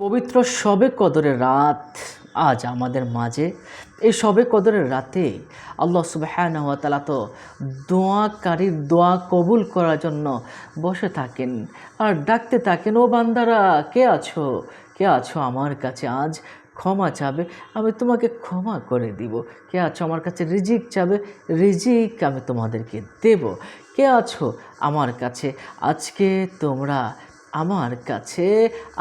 পবিত্র শবে কদরের রাত আজ আমাদের মাঝে। এই শবে কদরের রাতে আল্লাহ সুবাহান তালা তো দোয়াকারীর দোয়া কবুল করার জন্য বসে থাকেন। আর ডাকতে থাকেন, ও বান্দারা, কে আছো? কে আছো আমার কাছে? আজ ক্ষমা চাবে, আমি তোমাকে ক্ষমা করে দিব। কে আছো আমার কাছে রিজিক চাবে? রিজিক আমি তোমাদেরকে দেব। কে আছো আমার কাছে? আজকে তোমরা আমার কাছে।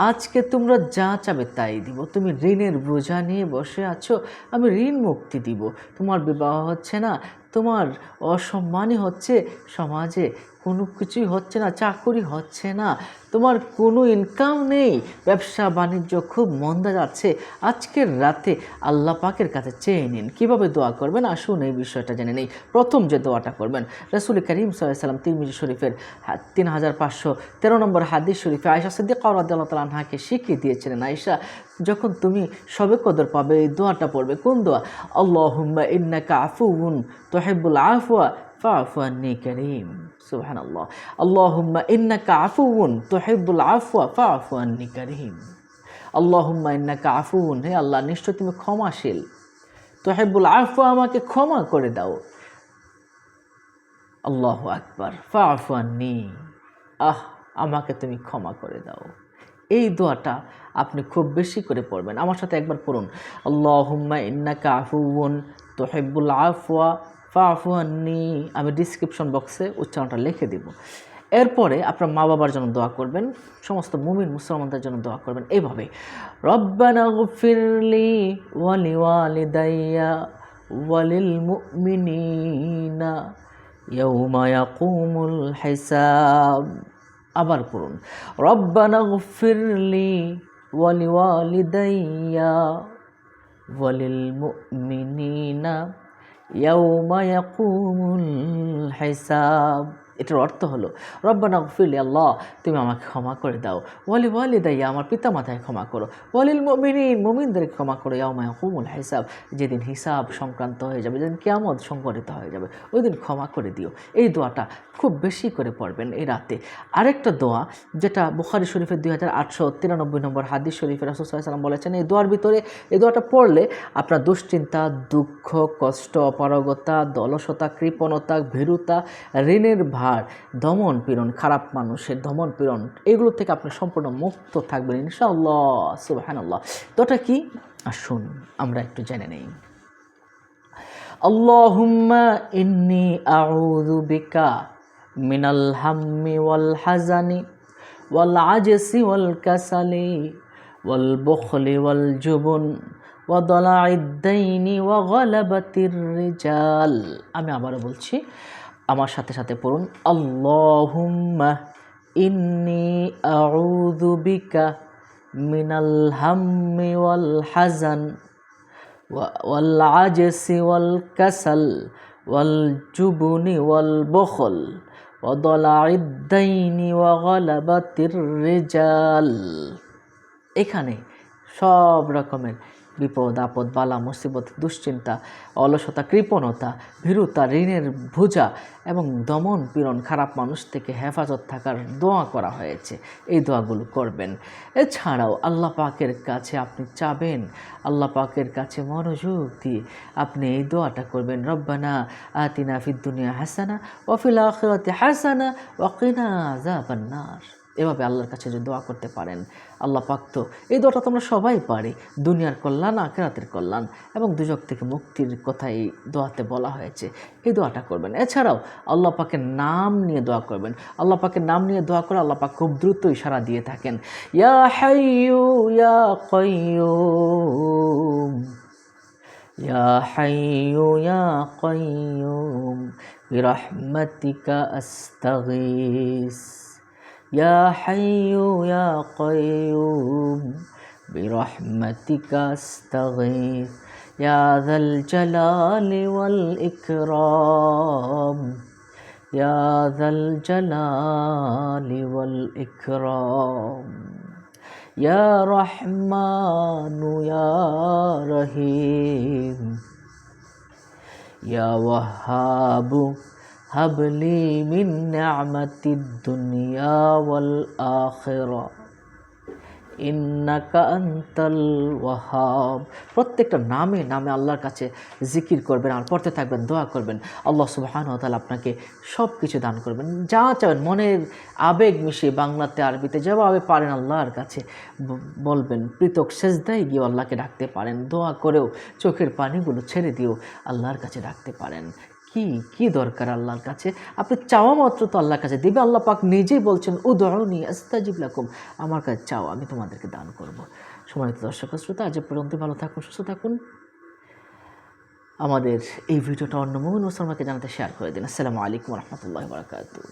আজকে তোমরা যা চাবে তাই দিব। তুমি ঋণের বোঝা নিয়ে বসে আছো, আমি ঋণ মুক্তি দিব। তোমার বিবাহ হচ্ছে না, তোমার অসম্মানই হচ্ছে সমাজে কোনো কিছুই হচ্ছে না, চাকরি হচ্ছে না। তোমার কোনো ইনকাম নেই। ব্যবসা, বাণিজ্য খুব মন্দা যাচ্ছে আজকের রাতে আল্লাহ পাকের কাছে চেয়ে নিন। কীভাবে দোয়া করবেন? আসুন এই বিষয়টা জেনে নেই। প্রথম যে দোয়াটা করবেন, রসুল করিম সাল্লাম তিরমিজি শরীফের তিন হাজার পাঁচশো তেরো নম্বর হাদিস শরীফে আয়সা সিদ্দিক রাদিয়াল্লাহু তাআলা আনহাকে শিখিয়ে দিয়েছিলেন। আয়সা যখন তুমি সবে কদর পাবে, এই দোয়াটা পড়বে। কোন দোয়া? আল্লাহুম্মা ইন্নাকা আফুউন তুহিব্বুল আফওয়া হে আল্লাহ, নিশ্চয় তুমি ক্ষমাশীল। তুহিব্বুল আফওয়া, আমাকে ক্ষমা করে দাও। আল্লাহ আকবার, ফাফু আন্নি। আহ, আমাকে তুমি ক্ষমা করে দাও। এই দোয়াটা আপনি খুব বেশি করে পড়বেন। আমার সাথে একবার পড়ুন। আল্লাহুম্মা ইন্নাকা আফুউন তুহিব্বুল আফওয়া ফাফু আন্নি, আমি ডিসক্রিপশন বক্সে উচ্চারণটা লিখে দিব। এরপরে আপনার মা বাবার জন্য দোয়া করবেন, সমস্ত মুমিন মুসলমানদের জন্য দোয়া করবেন এইভাবে রব্বানা গফিরলি ওয়ালি ওয়ালিদাইয়া ওয়ালিল মুমিনিনা ইয়াউমা ইয়াকুমুল হিসাব। আবার পড়ুন, রব্বানা গফিরলি ওয়ালি ওয়ালিদাইয়া ওয়ালিল মুমিনিনা ইয়াউমা ইয়াকুমুল হিসাব এটার অর্থ হলো, রব্বানা গফিরলি আল্লাহ, তুমি আমাকে ক্ষমা করে দাও। ওয়ালি ওয়ালি দাইয়া আমার পিতা মাতায় ক্ষমা করো। ওয়ালিল মুমিনিন মুমিনদের ক্ষমা করো। ইয়াউমা হুমুল হিসাব, যেদিন হিসাব সংক্রান্ত হয়ে যাবে, যেদিন কিয়ামত সংগঠিত হয়ে যাবে, ওই দিন ক্ষমা করে দিও। এই দোয়াটা খুব বেশি করে পড়বেন এই রাতে। আরেকটা দোয়া, যেটা বুখারি শরীফের দুই হাজার আটশো তিরানব্বই নম্বর হাদিস শরীফের রসুলাম বলেছেন, এই দোয়ার ভিতরে এই দোয়াটা পড়লে আপনার দুশ্চিন্তা, দুঃখ, কষ্ট, অপারগতা, দলসতা, কৃপণতা, ভীরুতা, ঋণের ভার আর দমন পীড়ন, খারাপ মানুষের দমন পীড়ন, এগুলো থেকে আপনি সম্পূর্ণ মুক্ত থাকবেন ইনশাআল্লাহ সুবাহ তো ওটা কি? আসুন আমরা একটু জেনে নেই। ইন্নি ওয়াল হাজানি ওয়াল ওয়াল কাসালি ওয়াল ওয়াল আমি আবারও বলছি আমার সাথে সাথে পড়ুন, আল্লাহুম্মা ইন্নি আউযু বিকা মিনাল হাম্মি ওয়াল হাজান ওয়াল আজসি ওয়াল কাসাল ওয়াল জুবনি ওয়াল বখল ওদলাইদ্দাইনি ওয়াগলাবাতির এখানে সব রকমের বিপদ, আপদ, বালা, মুসিবত, দুশ্চিন্তা, অলসতা, কৃপণতা, ভীরুতা, ঋণের বোঝা এবং দমন পীড়ন খারাপ মানুষ থেকে হেফাজত থাকার দোয়া করা হয়েছে। এই দোয়াগুলো করবেন। এছাড়াও আল্লাহ পাকের কাছে আপনি চাবেন। আল্লাহ পাকের কাছে মনোযোগ দিয়ে আপনি এই দোয়াটা করবেন। রব্বানা আতিনা ফিদ দুনিয়া হাসানা ওয়াফিল আখিরাতি হাসানা ওয়াকিনা আযাবান্নার। এভাবে আল্লাহর কাছে যদি দোয়া করতে পারেন আল্লাহ পাক তো এই দোয়াটা তোমরা সবাই পারি দুনিয়ার কল্যাণ আখেরাতের কল্যাণ এবং দুজক থেকে মুক্তির কথা এই দোয়াতে বলা হয়েছে এই দোয়াটা করবেন এছাড়াও আল্লাহ পাকের নাম নিয়ে দোয়া করবেন আল্লাহ পাকের নাম নিয়ে দোয়া করে আল্লাহ পাক খুব দ্রুত ইশারা দিয়ে থাকেন ইয়া হাইয়ু ইয়া কাইয়ুম يا حي يا قيوم برحمتك أستغيث يا حي يا قيوم برحمتك أستغيث. يا ذا الجلال والإكرام يا ذا الجلال والإكرام. يا رحمن يا رحيم يا وهاب হাবলি মিন নিআমাতিদ দুনিয়া ওয়াহাব প্রত্যেকটা নামে নামে আল্লাহর কাছে জিকির করবেন আর পড়তে থাকবেন, দোয়া করবেন। আল্লাহ সুবাহান তাহলে আপনাকে সব কিছু দান করবেন। যা চাবেন, মনের আবেগ মিশিয়ে বাংলাতে, আরবিতে, যেভাবে পারেন আল্লাহর কাছে বলবেন। পৃথক সেজদায় গিয়ে আল্লাহকে ডাকতে পারেন। দোয়া করেও চোখের পানিগুলো ছেড়ে দিয়েও আল্লাহর কাছে ডাকতে পারেন। কি কি দরকার আল্লাহর কাছে? আপনি চাওয়া মাত্র তো আল্লাহর কাছে। দেবে আল্লাহ পাক নিজেই বলছেন ও দরণী আস্তাজিব লাকুম। আমার কাছে চাও, আমি তোমাদেরকে দান করব। সময় দর্শক শ্রোতা, আজ পর্যন্ত ভালো থাকুন, সুস্থ থাকুন। আমাদের এই ভিডিওটা অন্য মোহন মুসলমানকে জানাতে শেয়ার করে দিন। আসসালামু আলাইকুম রহমতুল্লাহ বারকাতু